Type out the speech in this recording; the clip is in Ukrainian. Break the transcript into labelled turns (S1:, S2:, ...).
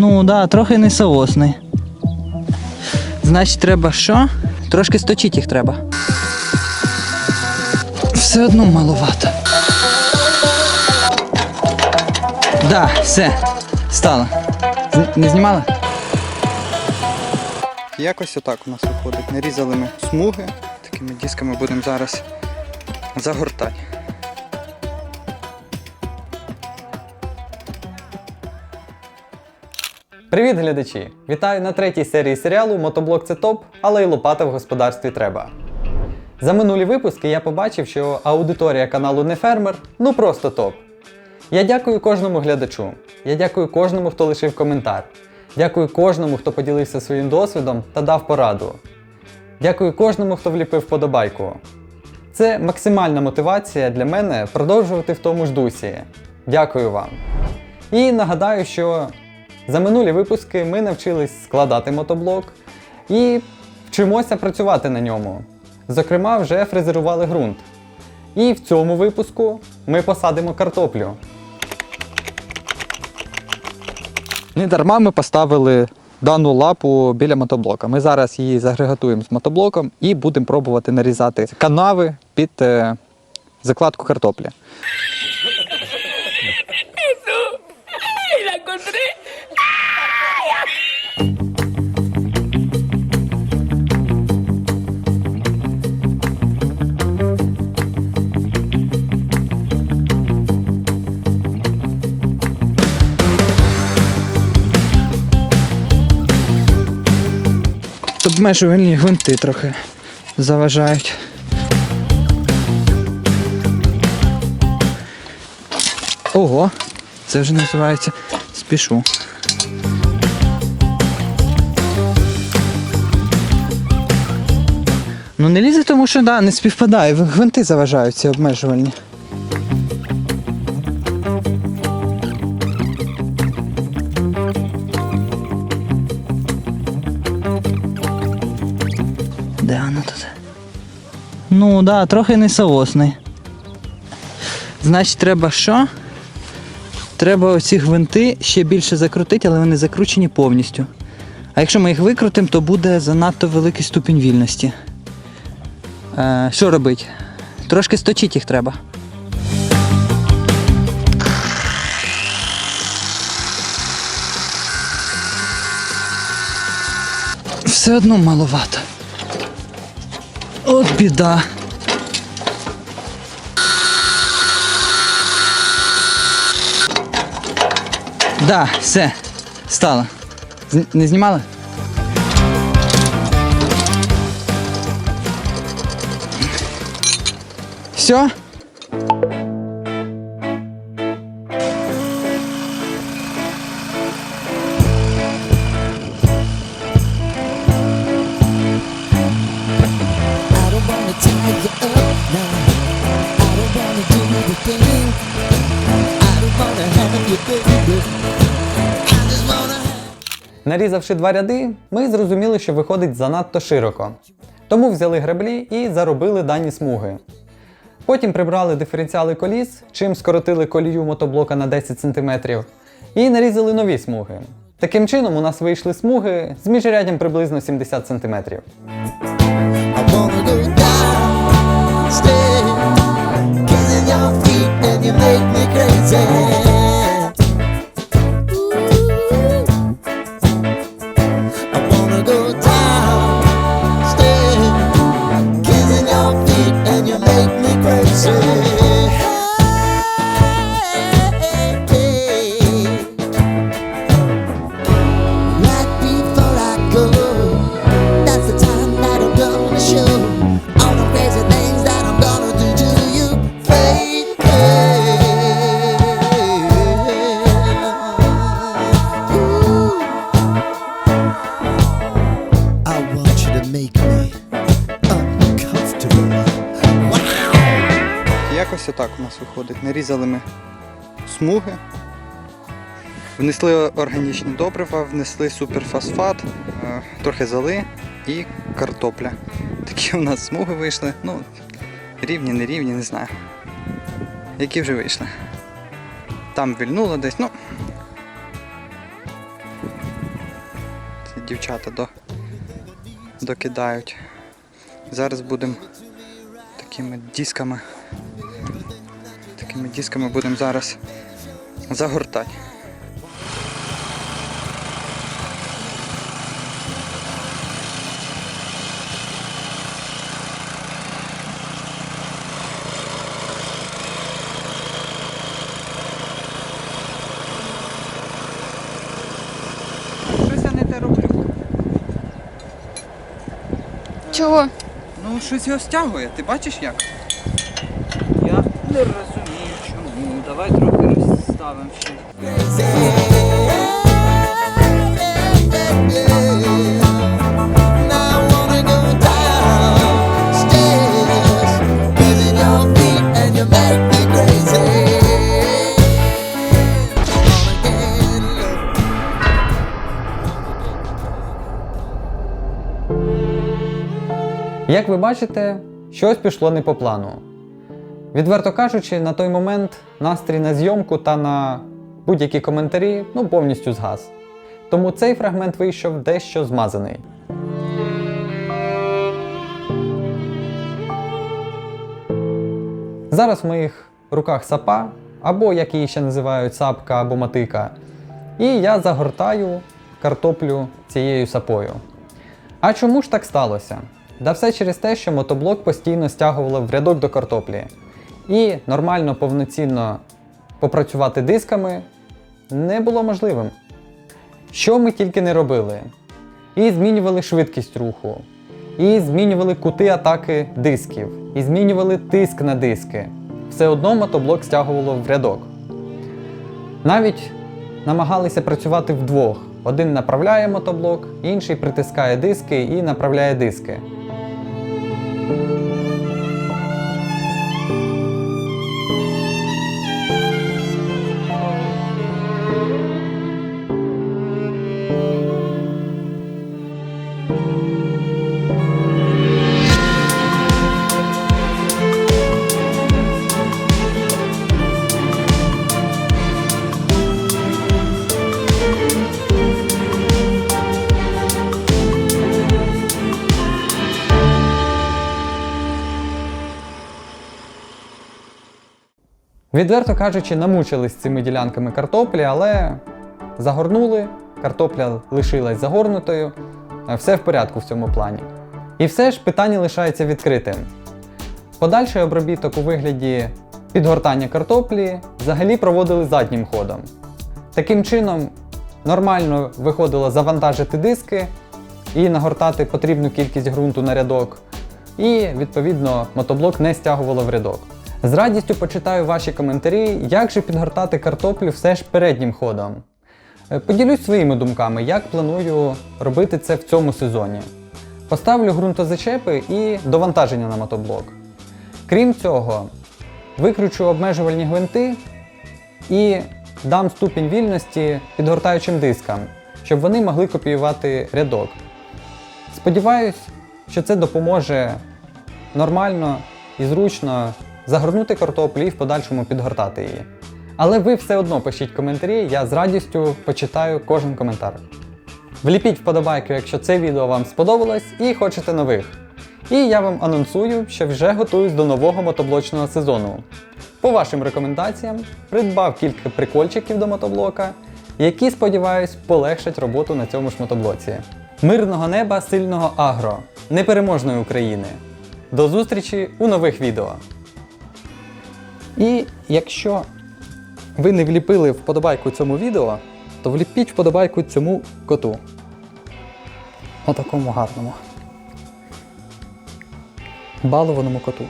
S1: Ну да, трохи не соосний. Значить, треба що? Трошки сточити їх треба. Все одно маловато. Да, все. Стало. Не знімали? Якось отак у нас виходить. Нарізали ми смуги. Такими дисками будемо зараз загортати.
S2: Привіт, глядачі! Вітаю на третій серії серіалу Мотоблок це топ, але й лопата в господарстві треба. За минулі випуски я побачив, що аудиторія каналу Не Фермер ну просто топ. Я дякую кожному глядачу. Я дякую кожному, хто лишив коментар. Дякую кожному, хто поділився своїм досвідом та дав пораду. Дякую кожному, хто вліпив вподобайку. Це максимальна мотивація для мене продовжувати в тому ж дусі. Дякую вам. І нагадаю, що за минулі випуски ми навчились складати мотоблок і вчимося працювати на ньому. Зокрема, вже фрезерували ґрунт. І в цьому випуску ми посадимо картоплю.
S1: Не дарма ми поставили дану лапу біля мотоблока. Ми зараз її загрегатуємо з мотоблоком і будемо пробувати нарізати канави під е, закладку картоплі. Обмежувальні гвинти трохи заважають. Ого, це вже називається спішу. Ну не лізе, тому що да, не співпадає. Гвинти заважають ці обмежувальні. Ну да, трохи не соосний. Значить, треба що? Треба оці гвинти ще більше закрутити, але вони закручені повністю. А якщо ми їх викрутимо, то буде занадто великий ступінь вільності. Е, що робити? Трошки сточити їх треба. Все одно маловато. От біда. Да, все, стало. З- Не знімали? Все?
S2: Нарізавши два ряди, ми зрозуміли, що виходить занадто широко. Тому взяли греблі і заробили дані смуги. Потім прибрали диференціали коліс, чим скоротили колію мотоблока на 10 см, і нарізали нові смуги. Таким чином, у нас вийшли смуги з міжряддям приблизно 70 см.
S1: Отак у нас виходить. Нарізали ми смуги, внесли органічні добрива, внесли суперфосфат, е, трохи золи і картопля. Такі у нас смуги вийшли. Ну, рівні, не рівні, не знаю. Які вже вийшли. Там вільнуло десь, ну. дівчата до, докидають. Зараз будемо такими дисками. Такими дисками будемо зараз загортати. Щось я не те роблю.
S3: Чого?
S1: Ну, щось його стягує, ти бачиш як? Я не розумію
S4: get low.
S2: Як ви бачите, щось пішло не по плану. Відверто кажучи, на той момент настрій на зйомку та на будь-які коментарі ну, повністю згас. Тому цей фрагмент вийшов дещо змазаний. Зараз в моїх руках сапа, або як її ще називають сапка або мотика. І я загортаю картоплю цією сапою. А чому ж так сталося? Да все через те, що мотоблок постійно стягувало в рядок до картоплі. І нормально повноцінно попрацювати дисками не було можливим. Що ми тільки не робили? І змінювали швидкість руху, і змінювали кути атаки дисків, і змінювали тиск на диски. Все одно мотоблок стягувало в рядок. Навіть намагалися працювати вдвох. Один направляє мотоблок, інший притискає диски і направляє диски. Відверто кажучи, намучились цими ділянками картоплі, але загорнули, картопля лишилась загорнутою, е, все в порядку в цьому плані. І все ж питання лишається відкритим. Подальший обробіток у вигляді підгортання картоплі взагалі проводили заднім ходом. Таким чином, нормально виходило завантажити диски і нагортати потрібну кількість ґрунту на рядок, і відповідно мотоблок не стягувало в рядок. З радістю почитаю ваші коментарі, як же підгортати картоплю все ж переднім ходом. Е, Поділюсь своїми думками, як планую робити це в цьому сезоні. Поставлю ґрунтозачепи і довантаження на мотоблок. Крім цього, викручу обмежувальні гвинти і дам ступінь вільності підгортаючим дискам, щоб вони могли копіювати рядок. Сподіваюсь, що це допоможе нормально і зручно загорнути картоплю і в подальшому підгортати її. Але ви все одно пишіть коментарі, я з радістю почитаю кожен коментар. Вліпіть вподобайку, якщо це відео вам сподобалось і хочете нових. І я вам анонсую, що вже готуюсь до нового мотоблочного сезону. По вашим рекомендаціям, придбав кілька прикольчиків до мотоблока, які, сподіваюсь, полегшать роботу на цьому ж мотоблоці. Мирного неба, сильного агро, непереможної України. До зустрічі у нових відео. І якщо ви не вліпили вподобайку цьому відео, то вліпіть вподобайку цьому коту. Отакому гарному. Балованому коту.